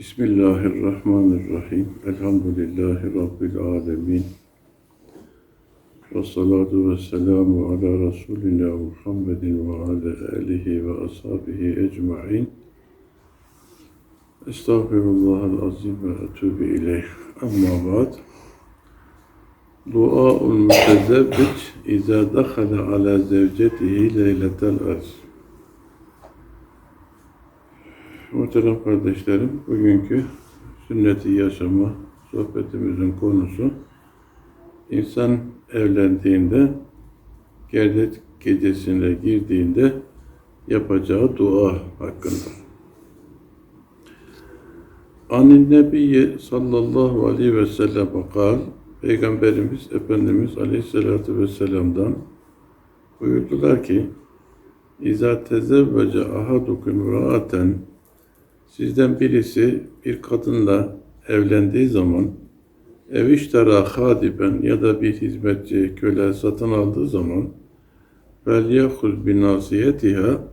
Bismillahirrahmanirrahim. Elhamdülillahi Rabbil alemin. Ve salatu ve selamu ala Resulina Muhammedin ve ala alihi ve ashabihi ecma'in. Estağfirullahal azim ve etûbü ileyh. Amma ba'd. Dua'ul mütezebbit izâ dakhala ala zevcetihi leyletel arz. Muhterem kardeşlerim, bugünkü sünneti yaşama sohbetimizin konusu insan evlendiğinde, gerdet gecesine girdiğinde yapacağı dua hakkında. Anin Nebiyyi sallallahu aleyhi ve sellem kal, Peygamberimiz Efendimiz aleyhissalatü vesselam'dan buyurdular ki, İza tezevvece ahadukum ra'aten Sizden birisi bir kadınla evlendiği zaman ev iştara hadiben ya da bir hizmetçi köle satın aldığı zaman vel yahuz bin nasiyetiha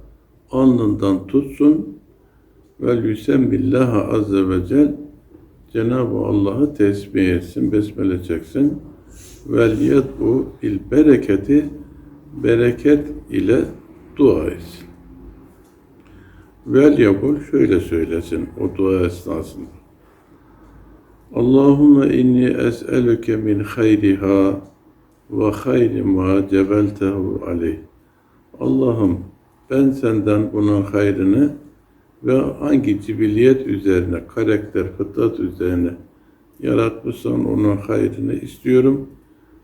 alnından tutsun vel yüsemmillaha azze ve cel Cenab-ı Allah'ı tesbih etsin, besmele çeksin. Vel yed'u bil bereketi bereket ile dua etsin. Vel yakul şöyle söylesin o dua esnasında. Allahümme inni es'elüke min hayriha ve hayri ma cebeltehu aleyh. Allah'ım ben senden bunun hayrını ve hangi cibiliyet üzerine, karakter, fıtrat üzerine yaratmışsan onun hayrını istiyorum.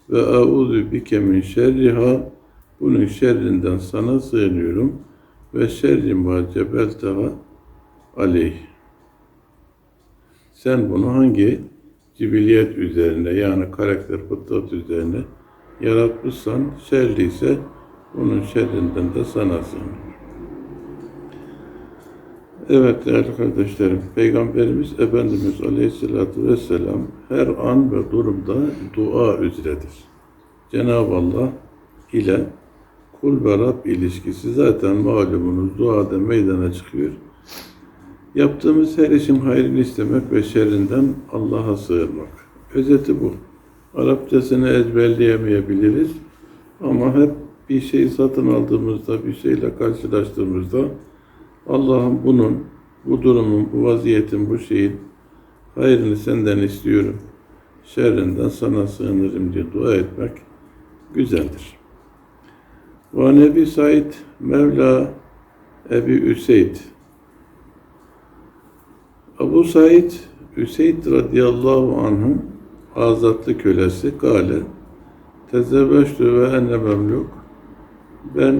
Ve auzu bike min şerriha bunun şerrinden sana sığınıyorum.'' Ve şerri ma cebelteha aleyh. Sen bunu hangi cibiliyet üzerine yani karakter fıtrat üzerine yaratmışsan şerliyse onun şerrinden de sana sığınır. Evet değerli kardeşlerim, Peygamberimiz Efendimiz Aleyhisselatü Vesselam her an ve durumda dua üzeredir. Cenab-ı Allah ile kul ve Rab ilişkisi zaten malumunuz duada meydana çıkıyor. Yaptığımız her işin hayrını istemek ve şerrinden Allah'a sığınmak. Özeti bu. Arapçasını ezberleyemeyebiliriz ama hep bir şey satın aldığımızda, bir şeyle karşılaştığımızda Allah'ım bunun, bu durumun, bu vaziyetin, bu şeyin hayrını senden istiyorum. Şerrinden sana sığınırım diye dua etmek güzeldir. Ve Nebi Said Mevla Ebi Üseyd Abu Said Üseyd radıyallahu anh'ın azatlı kölesi Gale tezevveçtü ve enne memluk ben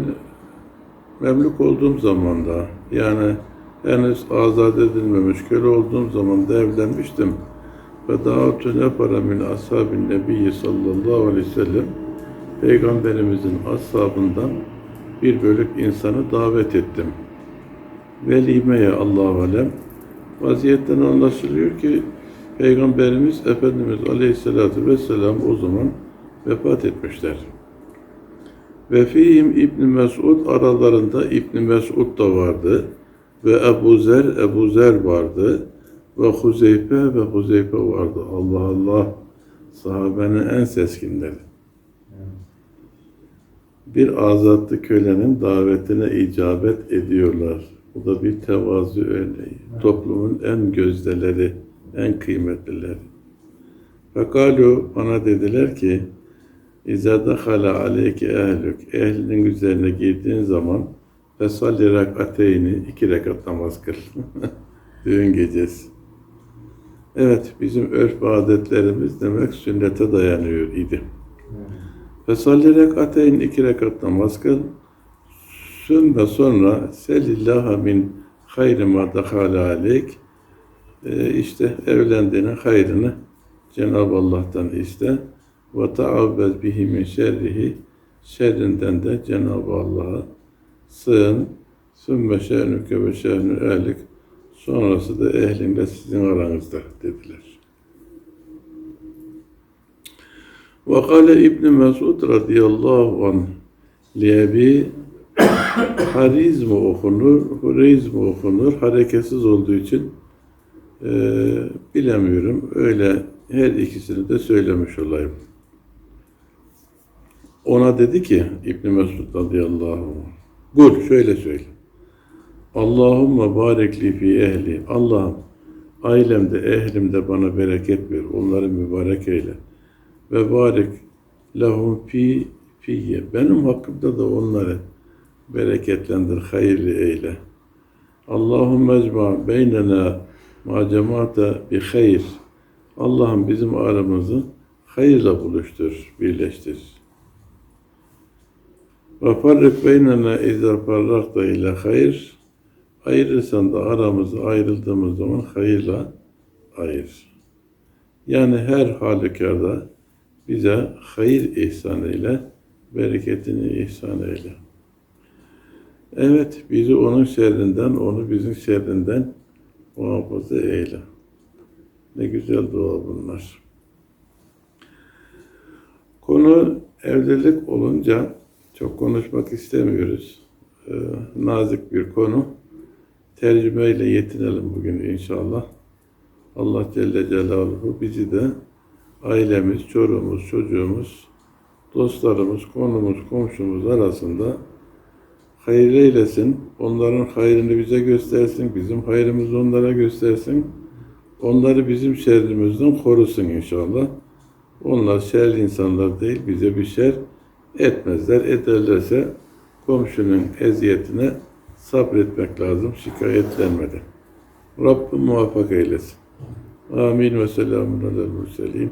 memluk olduğum zamanda yani henüz azat edilmemiş köle olduğum zaman da evlenmiştim. Ve da'atu nefara min ashabin nebiyyi sallallahu aleyhi ve sellem Peygamberimizin ashabından bir bölük insanı davet ettim. Velimeye Allah alem. Vaziyetten anlaşılıyor ki Peygamberimiz Efendimiz Aleyhisselatü Vesselam o zaman vefat etmişler. Ve fihim İbn Mesud aralarında İbn Mesud da vardı ve Ebu Zer Ebu Zer vardı ve Huzeyfe ve Huzeyfe vardı. Allah Allah sahabenin en seskinleri bir azatlı kölenin davetine icabet ediyorlar. Bu da bir tevazu örneği. Toplumun en gözdeleri, en kıymetlileri. Fekalu bana dediler ki İzâ dakhala aleyke ehlük ehlinin üzerine girdiğin zaman fesalli rakateyni iki rekat namaz kıl. Düğün gecesi. Evet, bizim örf adetlerimiz demek sünnete dayanıyor idi. Fesalli rekateyn iki rekat namaz kıl. Sümme sonra selillaha min hayri ma dakhala aleyk. Ee, işte evlendiğinin hayrını Cenab-ı Allah'tan iste. Ve taavvez bihi min şerrihi. Şerrinden de Cenab-ı Allah'a sığın. Sümme şe'nüke ve şe'nü ehlik. Sonrası da ehlinle sizin aranızda dediler. Ve kâle İbn Mesud radıyallahu anh liyebi hariz mi okunur, huriz mi okunur, hareketsiz olduğu için Ee, bilemiyorum. Öyle her ikisini de söylemiş olayım. Ona dedi ki İbn Mesud radıyallahu anh. Kul şöyle söyle. Allahümme barekli fi ehli. Allah'ım ailemde, ehlimde bana bereket ver. Onları mübarek eyle. Ve barik lahum fi fiyye. Benim hakkımda da onları bereketlendir, hayırlı eyle. Allahümme ecma beynena ma cemaate bi hayr. Allah'ım bizim aramızı hayırla buluştur, birleştir. Ve farrik beynena izâ farrakta ile hayır. Ayırırsan da aramızı ayrıldığımız zaman hayırla ayır. Yani her halükarda bize hayır ihsan eyle, bereketini ihsan eyle. Evet, bizi onun şerrinden, onu bizim şerrinden muhafaza eyle. Ne güzel dua bunlar. Konu evlilik olunca çok konuşmak istemiyoruz. Ee, nazik bir konu. Tercümeyle yetinelim bugün inşallah. Allah Celle Celaluhu bizi de ailemiz, çocuğumuz, çocuğumuz, dostlarımız, konumuz, komşumuz arasında hayırlı eylesin. Onların hayrını bize göstersin. Bizim hayrımızı onlara göstersin. Onları bizim şerrimizden korusun inşallah. Onlar şerli insanlar değil, bize bir şer etmezler. Ederlerse komşunun eziyetine sabretmek lazım, şikayetlenmeden. Rabbim muvaffak eylesin. Amin ve selamun alel murselin.